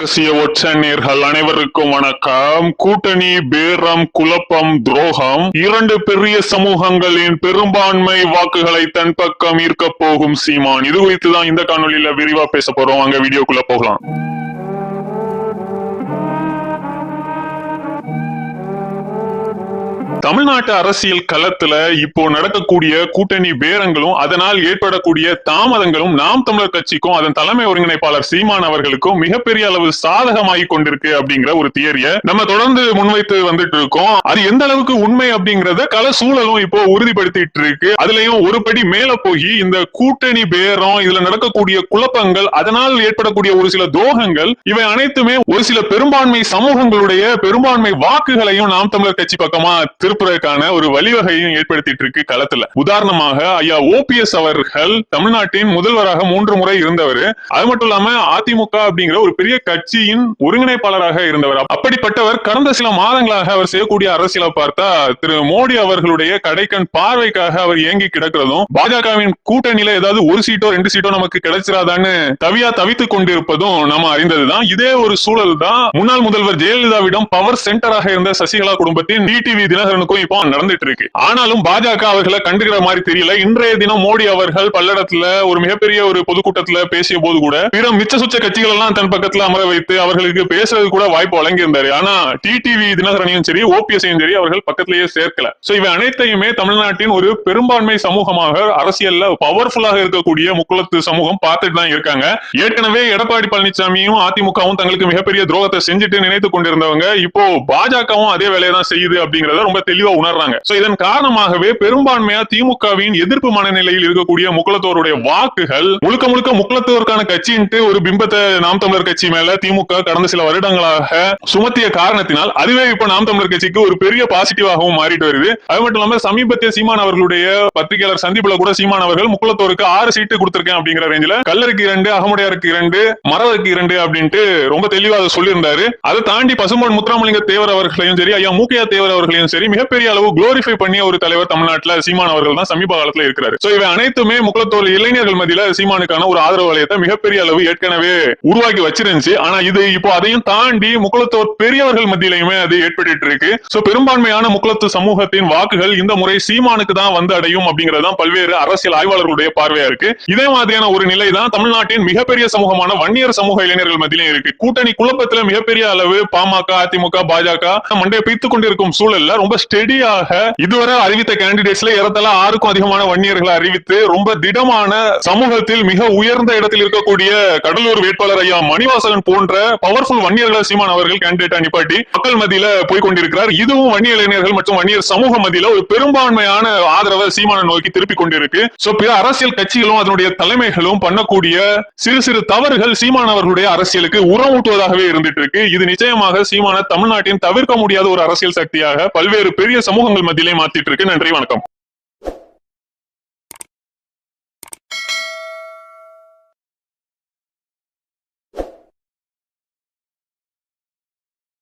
ரகசிய ஒற்ற நேர்கள் அனைவருக்கும் வணக்கம். கூட்டணி பேரம் குழப்பம் துரோகம் இரண்டு பெரிய சமூகங்களின் பெரும்பான்மை வாக்குகளை தன் பக்கம் ஈர்க்க போகும் சீமான். இது குறித்து தான் இந்த காணொலியில விரிவா பேச போறோம். அங்க வீடியோக்குள்ள போகலாம். தமிழ்நாட்டு அரசியல் களத்துல இப்போ நடக்கக்கூடிய கூட்டணி பேரங்களும் அதனால் ஏற்படக்கூடிய தாமதங்களும் நாம் தமிழர் கட்சிக்கும் அதன் தலைமை ஒருங்கிணைப்பாளர் சீமான் அவர்களுக்கும் மிகப்பெரிய அளவு சாதகமாகி கொண்டிருக்கு அப்படிங்கிற ஒரு தியரிய நம்ம தொடர்ந்து முன்வைத்து வந்துட்டு இருக்கோம் அது எந்த அளவுக்கு உண்மை அப்படிங்கறத கல சூழலும் இப்போ உறுதிப்படுத்திட்டு இருக்கு. அதுலயும் ஒரு படி மேல போய் இந்த கூட்டணி பேரம் இதுல நடக்கக்கூடிய குழப்பங்கள் அதனால் ஏற்படக்கூடிய ஒரு சில துரோகங்கள் இவை அனைத்துமே ஒரு சில பெரும்பான்மை சமூகங்களுடைய பெரும்பான்மை வாக்குகளையும் நாம் தமிழர் கட்சி பக்கமா திரு திருப்புறதுக்கான ஒரு வழிவகையும் ஏற்படுத்திட்டு இருக்கு களத்துல. உதாரணமாக ஐயா ஓபிஎஸ் அவர்கள் தமிழ்நாட்டின் முதல்வராக மூன்று முறை இருந்தவர். அது மட்டும் இல்லாம அதிமுக அப்படிங்கிற ஒரு பெரிய கட்சியின் ஒருங்கிணைப்பாளராக இருந்தவர். அப்படிப்பட்டவர் கடந்த சில மாதங்களாக அவர் செய்யக்கூடிய அரசியலை பார்த்தா திரு மோடி அவர்களுடைய கடைக்கண் பார்வைக்காக அவர் இயங்கி கிடக்கிறதும் பாஜகவின் கூட்டணியில ஏதாவது ஒரு சீட்டோ ரெண்டு சீட்டோ நமக்கு கிடைச்சிராதான்னு தவியா தவித்துக் கொண்டிருப்பதும் நம்ம அறிந்ததுதான். இதே ஒரு சூழல் தான் முன்னாள் முதல்வர் ஜெயலலிதாவிடம் பவர் சென்டராக இருந்த சசிகலா குடும்பத்தின் டிடிவி தினகரனுக்கும் இப்போ நடந்துட்டு இருக்கு ஆனாலும் பாஜக அவர்களை கண்டுக்கிற மாதிரி தெரியல. இன்றைய தினம் மோடி அவர்கள் பல்லடத்துல ஒரு மிகப்பெரிய ஒரு பொதுக்கூட்டத்துல பேசிய போது கூட பிற மிச்ச சுச்ச கட்சிகள் எல்லாம் தன் பக்கத்துல அமர வைத்து அவர்களுக்கு பேசுறது கூட வாய்ப்பு வழங்கியிருந்தாரு. ஆனா டிடிவி தினகரனையும் சரி ஓபிஎஸ்ஐயும் சரி அவர்கள் பக்கத்திலேயே சேர்க்கல. சோ இவை அனைத்தையுமே தமிழ்நாட்டின் ஒரு பெரும்பான்மை சமூகமாக அரசியல்ல பவர்ஃபுல்லாக இருக்கக்கூடிய முக்குளத்து சமூகம் பார்த்துட்டு தான் இருக்காங்க. ஏற்கனவே எடப்பாடி பழனிசாமியும் அதிமுகவும் தங்களுக்கு மிகப்பெரிய துரோகத்தை செஞ்சுட்டு நினைத்துக் கொண்டிருந்தவங்க இப்போ பாஜகவும் அதே வேலையை தான் செய்யுது அப்படிங்கறத ரொம்ப தெளிவா உணர்றாங்க. சோ இதன் காரணமாகவே பெரும்பான்மையா திமுகவின் எதிர்ப்பு மனநிலையில் இருக்கக்கூடிய முக்குளத்தோருடைய வாக்குகள் முழுக்க முழுக்க முக்குளத்தோருக்கான கட்சின்ட்டு ஒரு பிம்பத்தை நாம் தமிழர் கட்சி மேல திமுக கடந்த சில வருடங்களாக சுமத்திய காரணத்தினால் அதுவே இப்ப நாம் தமிழர் கட்சிக்கு ஒரு பெரிய பாசிட்டிவாகவும் மாறிட்டு வருது. அது மட்டும் இல்லாம சமீபத்திய சீமான் அவர்களுடைய பத்திரிகையாளர் சந்திப்புல கூட சீமான் அவர்கள் முக்குளத்தோருக்கு ஆறு சீட்டு கொடுத்திருக்கேன் அப்படிங்கிற ரேஞ்சில கல்லருக்கு இரண்டு அகமுடையாருக்கு இரண்டு மரவருக்கு இரண்டு அப்படின்ட்டு ரொம்ப தெளிவா அதை சொல்லியிருந்தாரு. அதை தாண்டி பசுமான் முத்துராமலிங்க தேவர் அவர்களையும் சரி ஐயா மூக்கையா தேவர் அவர்களையும் சரி மிக மிகப்பெரிய அளவு குளோரிஃபை பண்ணிய ஒரு தலைவர் தமிழ்நாட்டுல சீமான் அவர்கள் தான் சமீப காலத்துல இருக்கிறாரு. சோ இவை அனைத்துமே முக்குளத்தோர் இளைஞர்கள் மத்தியில சீமானுக்கான ஒரு ஆதரவு வலயத்தை மிகப்பெரிய அளவு ஏற்கனவே உருவாக்கி வச்சிருந்துச்சு. ஆனா இது இப்போ அதையும் தாண்டி முக்குளத்தோர் பெரியவர்கள் மத்தியிலையுமே அது ஏற்பட்டு இருக்கு. சோ பெரும்பான்மையான முக்குளத்து சமூகத்தின் வாக்குகள் இந்த முறை சீமானுக்கு தான் வந்து அடையும் அப்படிங்கறதுதான் பல்வேறு அரசியல் ஆய்வாளர்களுடைய பார்வையா இருக்கு. இதே மாதிரியான ஒரு நிலை தான் தமிழ்நாட்டின் மிகப்பெரிய சமூகமான வன்னியர் சமூக இளைஞர்கள் மத்தியிலும் இருக்கு. கூட்டணி குழப்பத்துல மிகப்பெரிய அளவு பாமக அதிமுக பாஜக மண்டையை பிய்த்துக் கொண்டிருக்கும் சூழல்ல ரொம்ப ஸ்டெடியாக இதுவரை அறிவித்த கேண்டிடேட்ஸ்ல ஏறத்தாழ ஆறுக்கும் அதிகமான வன்னியர்களை அறிவித்து ரொம்ப திடமான சமூகத்தில் மிக உயர்ந்த இடத்தில் இருக்கக்கூடிய கடலூர் வேட்பாளர் ஐயா மணிவாசகன் போன்ற பவர்ஃபுல் வன்னியர்களை சீமான் அவர்கள் கேண்டிடேட்டா நிப்பாட்டி மக்கள் மத்தியில போய் கொண்டிருக்கிறார் இதுவும் வன்னிய இளைஞர்கள் மற்றும் வன்னியர் சமூக மத்தியில ஒரு பெரும்பான்மையான ஆதரவை சீமான நோக்கி திருப்பி கொண்டிருக்கு. சோ பிற அரசியல் கட்சிகளும் அதனுடைய தலைமைகளும் பண்ணக்கூடிய சிறு சிறு தவறுகள் சீமான் அவர்களுடைய அரசியலுக்கு உரம் ஊட்டுவதாகவே இருந்துட்டு இருக்கு. இது நிச்சயமாக சீமான தமிழ்நாட்டின் தவிர்க்க முடியாத ஒரு அரசியல் சக்தியாக பல்வேறு பெரிய சமூகங்கள் மத்தியிலே மாத்திட்டு இருக்கு. நன்றி வணக்கம்.